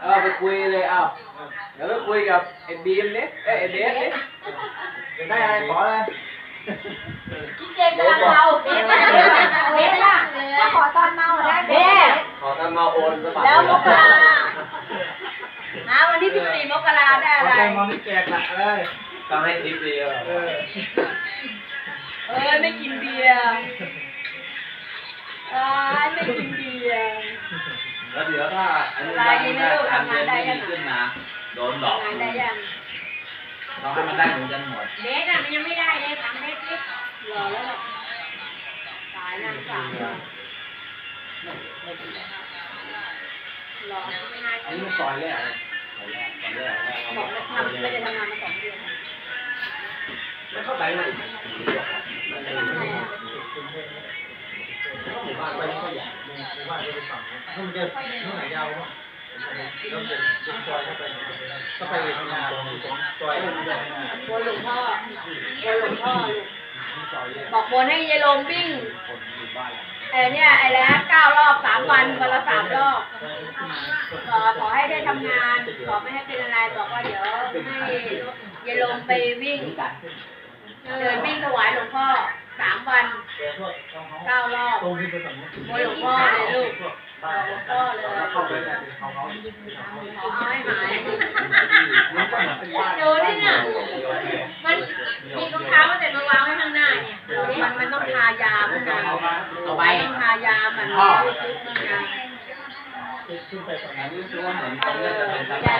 เออไปคุยเลยเอาเดี๋ยวไปคุยกับไอ้บีมเนี่ยเอ้ยไอ้เดฟเนี่ยได้อะไรขออะไรพี่เจมส์กำลังเมาเบสล่ะเบสล่ะถ้าขอตอนเมาได้เบสขอตามมาโอนสมัครแล้วมกราหาวันที่สิบสี่มกราได้เอาอะไรใจมองนี่แจกละเอ้ยต้องให้ทิปดีอะเออเอ้ยไม่กินเบียร์ แล้วเดี๋ยวถ้าอันนี้การเรียนไม่ดีขึ้นนะโดนหลอกงานได้ยังต้องให้มันได้เหมือนกันหมดเบสอะมันยังไม่ได้เลยถามเบสสิรอแล้วหรอสายนางสามรอรอไม่ได้อันนี้มันซอยแรกเลยตอนแรกตอนแรกแรกเขาบบออกกแล้วทำไม่ได้ทำงานมาสองเดือนแล้วเข้าไปไหม ค่อยใหญ่หมู่บ้านจะเป็นฝั่งถ้ามันจะไหร่ยาวมั้งแล้วจะจะซอยเข้าไปเข้าไปทำงานตรงตรงซอยบนหลวงพ่อบนหลวงพ่อลูกซอยเนี่ยบอกบนให้ยายลมวิ่งไอ้เนี่ยไอ้แล้วเก้ารอบสามวันวันละสามรอบขอขอให้ได้ทำงานขอไม่ให้เป็นอะไรบอกว่าเดี๋ยวให้ยายลมไปวิ่งเดินวิ่งถวายหลวงพ่อสามวัน เก้ารอบตรงที่หลวงพ่อเลยลูกบอกหลวงพ่อเลยเข้าไปได้เขอให้หายมันเหมือนเป็นบ้านดูนี่น่ะมันมีรองเท้ามาแต่มาวางไว้ข้างหน้าเนี่ยมันมันต้องทายาข้างในเอาไปต้องทายามันมันยาขึ้นไปฝั่งอันนี้นี้คือว่าเหมือนนะเป็นสะพา